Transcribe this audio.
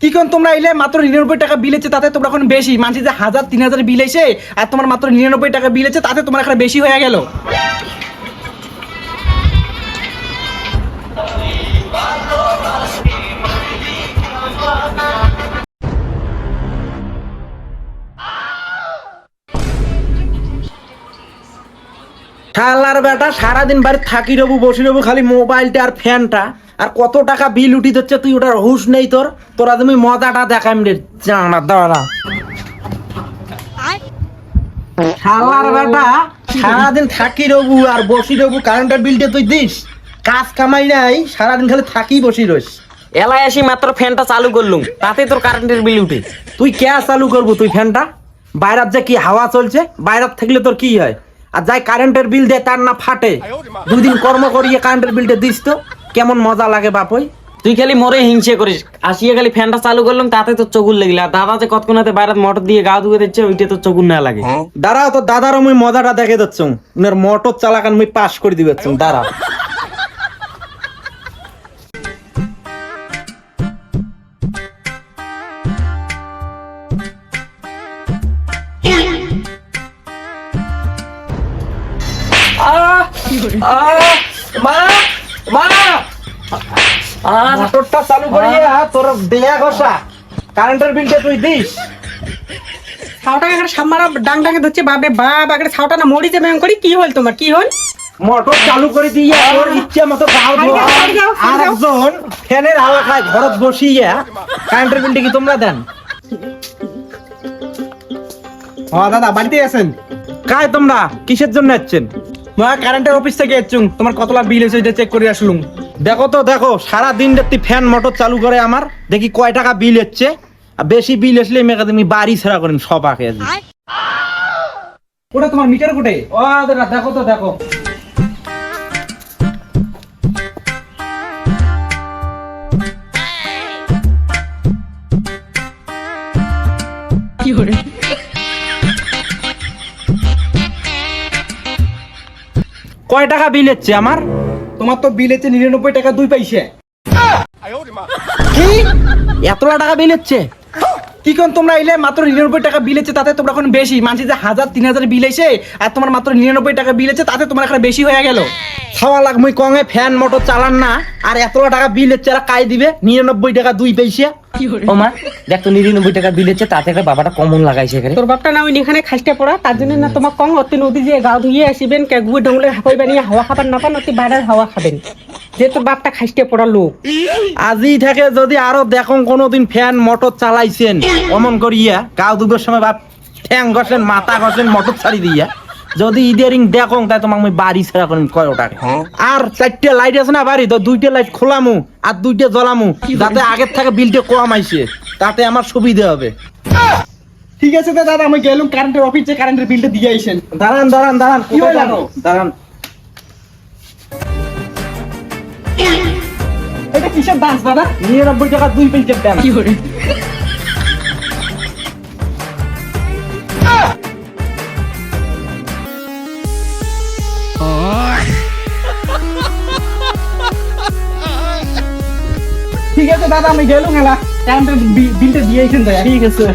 কি কোন তোমরা এলে মাত্র নিরানব্বই টাকা বিল আছে তাতে তোমরা এখন বেশি। মানছি যে হাজার, তিন হাজার বিল এসে, আর তোমার মাত্র নিরানব্বই টাকা বিল আছে তাতে তোমার এখন বেশি হয়ে গেল। শালার বেটা সারাদিন বাড়ি থাকি রবু বসি রবু খালি মোবাইলটা আর ফ্যানটা। আর কত টাকা বিল উঠি দিচ্ছে তুই ওটার হুশ নেই তোর। তোরা তুমি মজাটা দেখাম রে জানা দাঁড়া। শালার বেটা সারাদিন থাকি রবু আর বসি রবু কারেন্টের বিলটা তুই দিস কাজ কামাই নাই সারাদিন খালি থাকি বসি রইস। এলাই আসি মাত্র ফ্যানটা চালু করলুম তাতে তোর কারেন্টের বিল উঠে। তুই কে চালু করব তুই ফ্যানটা? বাইরাত যে কি হাওয়া চলছে বাইরাত থাকলে তোর কি হয়? আর যাই কারেন্টের বিল দেয় তার না ফাটে। দুই দিন কর্ম করিয়ে কারেন্টের বিলটা দিস তো। কেমন মজা লাগে বাপই। তুই খালি মরে হিংসে করিস। আসিয়া খালি ফ্যানটা চালু করলাম তাতে তো চকুর লাগিল আর দাদা যে কতক্ষণাতে বাইরে মোটর দিয়ে গা ধুয়ে দিচ্ছে ওইটা তো চকুর না লাগে। দাঁড়াও তো দাদারও মুই মজাটা দেখে দিচ্ছ। উনার মোটর চালাকান মুই পাস করে দিবে দাঁড়াও। মা মা। মোটরটা চালু করিয়ে তোর দেয়া ঘষা। কারেন্টের বিলটা তুই দিস। ছাওটাকে একটা সামারা ডাং ডাঙে ধরছে বাবে বাপ একটা ছাওটা না মরি যাবে করি কি হল তোমার? কি হল? মোটর চালু করে দিয়ে ওর ইচ্ছে মতো গাও ধোয়া। ছাড়ি দাও, ছাড়ি আর একজন ফ্যানের হাওয়া খায় ঘরত বসিয়ে। কারেন্টের বিলটা কি তোমরা দেন? হ্যাঁ দাদা বাড়িতে আছেন? কায় তোমরা? কিসের জন্য যাচ্ছেন মা কারেন্টের অফিস থেকে এসছুম। তোমার কতলা বিল এসে চেক করে আসলুম। দেখো তো দেখো সারা দিন রাত্রি ফ্যান মোটর চালু করে আমার। দেখি কয় টাকা বিল হচ্ছে আর বেশি বিল আসলে মেঘা তুমি বাড়ি ছাড়া করেন সব আগে ওটা তোমার মিটার কোটে? ও দাদা দেখো তো দেখো। কয় টাকা বিল হচ্ছে আমার তোমার তো বিল হচ্ছে নিরানব্বই টাকা দুই পয়সা কি এতটা টাকা বিল হচ্ছে কি কোন তোমরা এলে মাত্র নিরানব্বই টাকা বিল আছে তাতে তোমরা এখন বেশি। মানছি যে হাজার তিন হাজার বিল এসে আর তোমার মাত্র নিরানব্বই টাকা বিল আছে তাতে তোমার এখন বেশি হয়ে গেল। খাওয়া লাগ মুই কঙে ফ্যান মোটর চালান না আর এতটা টাকা বিল হচ্ছে আর কাই দিবে? নিরানব্বই টাকা দুই পয়সা। ও মা দেখ তো নিরানব্বই টাকা বিল হচ্ছে তাতে একটা বাবাটা কমন লাগাইছে এখানে। তোর বাপটা না ওই এখানে খাইতে পড়া তার জন্য না তোমার কং অতি নদী দিয়ে গা ধুয়ে আসিবেন কে গুয়ে ডঙ্গলে হাফাই বানিয়ে হাওয়া খাবার না পান অতি বাইরের হাওয়া খাবেন। যে তোর বাপটা খাইতে পড়া লোক। আজই থেকে যদি আরও দেখুন কোনোদিন ফ্যান মোটর চালাইছেন অমন করিয়া গাও দুবের সময় বাপ ঠ্যাং ঘষেন মাথা ঘষেন মোটর ছাড়ি দিয়া। যদি ইদারিং দেখুন তাই তোমাকে আমি বাড়ি ছেড়া করেন কয় আর চারটে লাইট আছে না বাড়ি তো দুইটা লাইট খোলামু আর দুইটা জ্বলামু যাতে আগের থেকে বিলটা কম আইছে তাতে আমার সুবিধা হবে। ঠিক আছে দাদা আমি গেলুম কারেন্টের অফিসে কারেন্টের বিলটা দিয়ে আইসেন। দাঁড়ান দাঁড়ান দাঁড়ান কি হলো? দাঁড়ান। এটা কিসের ডান্স দাদা? নিরানব্বই টাকা দুই পেঞ্চের দেন ঠিক আছে দাদা আমি গেলুম হেলা বিলটা দিয়েছেন ঠিক আছে।